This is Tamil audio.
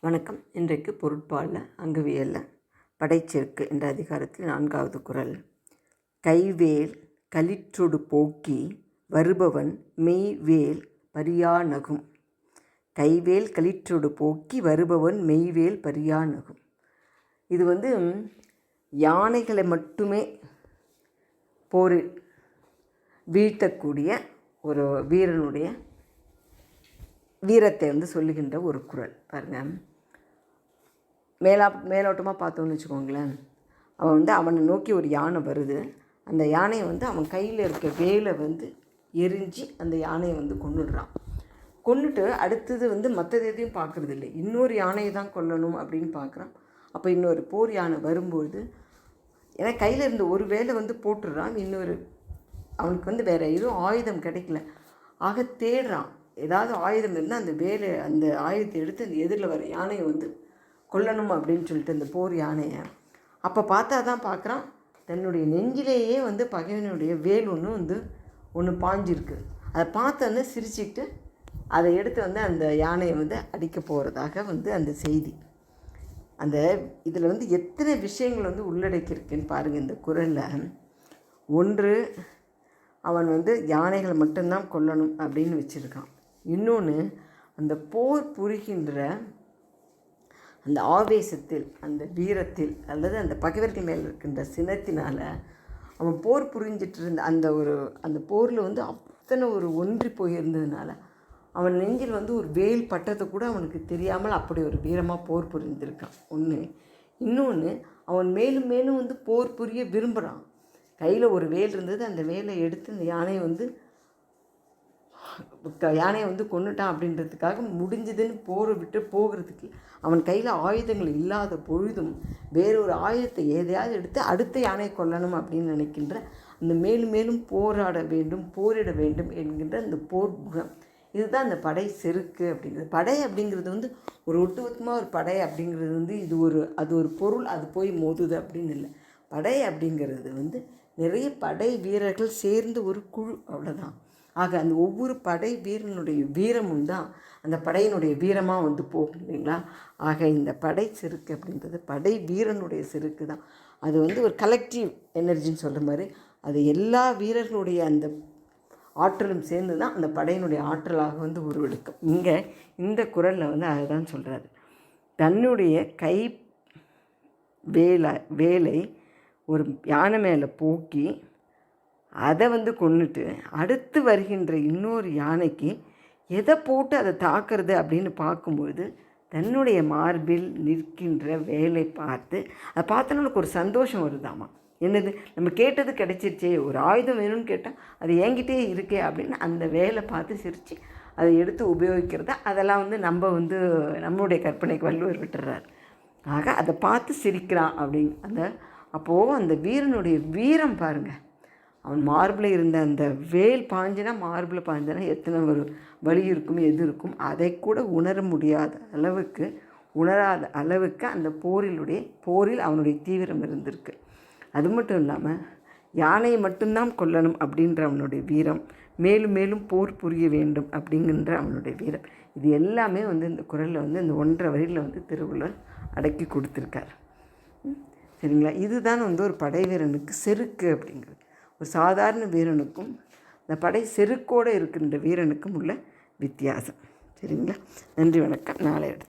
வணக்கம். இன்றைக்கு பொருட்பாலில் அங்கவியலில் படைச்செருக்கு என்ற அதிகாரத்தில் நான்காவது குறள் கைவேல் களிற்றொடு போக்கி வருபவன் மெய்வேல் பரியானகும். கைவேல் களிற்றொடு போக்கி வருபவன் மெய்வேல் பரியானகும். இது வந்து யானைகளை மட்டுமே போரில் வீழ்த்தக்கூடிய ஒரு வீரனுடைய வீரத்தை வந்து சொல்லுகின்ற ஒரு குரல். பாருங்கள் மேலா மேலோட்டமாக பார்த்தோன்னு வச்சுக்கோங்களேன். அவன் வந்து அவனை நோக்கி ஒரு யானை வருது. அந்த யானையை வந்து அவன் கையில் இருக்க வேலை வந்து எரிஞ்சு அந்த யானையை வந்து கொண்டுடுறான் கொண்டுட்டு அடுத்தது வந்து மற்றது எதையும் பார்க்குறது இல்லை இன்னொரு யானையை தான் கொல்லணும் அப்படின்னு பார்க்குறான். அப்போ இன்னொரு போர் யானை வரும்பொழுது ஏன்னா கையில் இருந்த ஒரு வேலை வந்து போட்டுடுறான். இன்னொரு அவனுக்கு வந்து வேறு எதுவும் ஆயுதம் கிடைக்கல. ஆக தேடுறான். ஏதாவது ஆயுதம் இருந்தால் அந்த வேலை அந்த ஆயுதத்தை எடுத்து அந்த எதிரில் வர யானையை வந்து கொல்லணும் அப்படின்னு சொல்லிட்டு அந்த போர் யானையை அப்போ பார்த்தா தான் பார்க்குறான் தன்னுடைய நெஞ்சிலேயே வந்து பகைவனுடைய வேல் ஒன்று வந்து ஒன்று பாஞ்சிருக்கு. அதை பார்த்தோன்னே சிரிச்சுக்கிட்டு அதை எடுத்து வந்து அந்த யானையை வந்து அடிக்க போகிறதாக வந்து அந்த செய்தி. அந்த இதில் வந்து எத்தனை விஷயங்கள் வந்து உள்ளடக்கியிருக்குன்னு பாருங்கள் இந்த குரலில். ஒன்று அவன் வந்து யானைகளை மட்டும்தான் கொல்லணும் அப்படின்னு வச்சுருக்கான். இன்னொன்று அந்த போர் புரிகின்ற அந்த ஆவேசத்தில் அந்த வீரத்தில் அல்லது அந்த பகைவர்கள் மேல் இருக்கின்ற சினத்தினால் அவன் போர் புரிஞ்சிட்டு இருந்த அந்த ஒரு அந்த போரில் வந்து அத்தனை ஒரு ஒன்றி போயிருந்ததுனால அவன் நெஞ்சில் வந்து ஒரு வேல் பட்டத்தை கூட அவனுக்கு தெரியாமல் அப்படி ஒரு வீரமாக போர் புரிந்திருக்கான். ஒன்று இன்னொன்று அவன் மேலும் மேலும் வந்து போர் புரிய விரும்புகிறான் கையில் ஒரு வேல் இருந்தது அந்த வேலை எடுத்து அந்த யானையை வந்து யானையை வந்து கொண்டுட்டான் அப்படின்றதுக்காக முடிஞ்சதுன்னு போரை விட்டு போகிறதுக்கு அவன் கையில் ஆயுதங்கள் இல்லாத பொழுதும் வேறொரு ஆயுதத்தை எதையாவது எடுத்து அடுத்த யானையை கொல்லணும் அப்படின்னு நினைக்கின்ற அந்த மேலும் மேலும் போராட வேண்டும் போரிட வேண்டும் என்கின்ற அந்த போர் குணம் இதுதான் அந்த படை செருக்கு அப்படிங்கிறது. படை அப்படிங்கிறது வந்து ஒரு ஒட்டுமொத்தமாக ஒரு படை அப்படிங்கிறது வந்து இது ஒரு அது ஒரு பொருள் அது போய் மோதுது அப்படின்னு இல்லை. படை அப்படிங்கிறது வந்து நிறைய படை வீரர்கள் சேர்ந்து ஒரு குழு அவ்வளோதான் ஆக அந்த ஒவ்வொரு படை வீரனுடைய வீரமும் தான் அந்த படையினுடைய வீரமாக வந்து போகும் இல்லைங்களா? ஆக இந்த படை செருக்கு அப்படின்றது படை வீரனுடைய செருக்கு தான். அது வந்து ஒரு கலெக்டிவ் எனர்ஜின்னு சொல்கிற மாதிரி அது எல்லா வீரர்களுடைய அந்த ஆற்றலும் சேர்ந்து தான் அந்த படையினுடைய ஆற்றலாக வந்து உருவெடுக்கும். இங்கே இந்த குரலில் வந்து அதுதான் சொல்கிறாரு தன்னுடைய கை வேலை வேலை ஒரு யானை மேலே போக்கி அதை வந்து கொண்டுட்டு அடுத்து வருகின்ற இன்னொரு யானைக்கு எதை போட்டு அதை தாக்குறது அப்படின்னு பார்க்கும்பொழுது தன்னுடைய மார்பில் நிற்கின்ற வேலை பார்த்து அதை பார்த்தோன்னா நமக்கு ஒரு சந்தோஷம் வருதாமா? என்னது? நம்ம கேட்டது கிடைச்சிருச்சே ஒரு ஆயுதம் வேணும்னு கேட்டால் அது என்கிட்டே இருக்கே அப்படின்னு அந்த வேலை பார்த்து சிரித்து அதை எடுத்து உபயோகிக்கிறத? அதெல்லாம் வந்து நம்ம வந்து நம்மளுடைய கற்பனைக்கு வள்ளுவர் விட்டுறார். ஆக அதை பார்த்து சிரிக்கிறான் அப்படின்னு. அந்த அப்போது அந்த வீரனுடைய வீரம் பாருங்கள் அவன் மார்பில் இருந்த அந்த வேல் பாஞ்சினா மார்பில் பாஞ்சினா எத்தனை ஒரு வலி இருக்கும் எது இருக்கும் அதை கூட உணர முடியாத அளவுக்கு உணராத அளவுக்கு அந்த போரிலுடைய போரில் அவனுடைய தீவிரம் இருந்திருக்கு. அது மட்டும் இல்லாமல் யானையை மட்டும்தான் கொல்லணும் அப்படின்ற அவனுடைய வீரம் மேலும் மேலும் போர் புரிய வேண்டும் அப்படிங்கின்ற அவனுடைய வீரம். இது எல்லாமே வந்து இந்த குரலில் வந்து இந்த ஒன்றரை வரியில் வந்து திருவள்ளுவர் அடக்கி கொடுத்துருக்கார். சரிங்களா? இதுதான் வந்து ஒரு படை வீரனுக்கு செருக்கு அப்படிங்கிறது. ஒரு சாதாரண வீரனுக்கும் இந்த படை செருக்கோடு இருக்கின்ற வீரனுக்கும் உள்ள வித்தியாசம். சரிங்களா? நன்றி வணக்கம். நாளை எடுத்து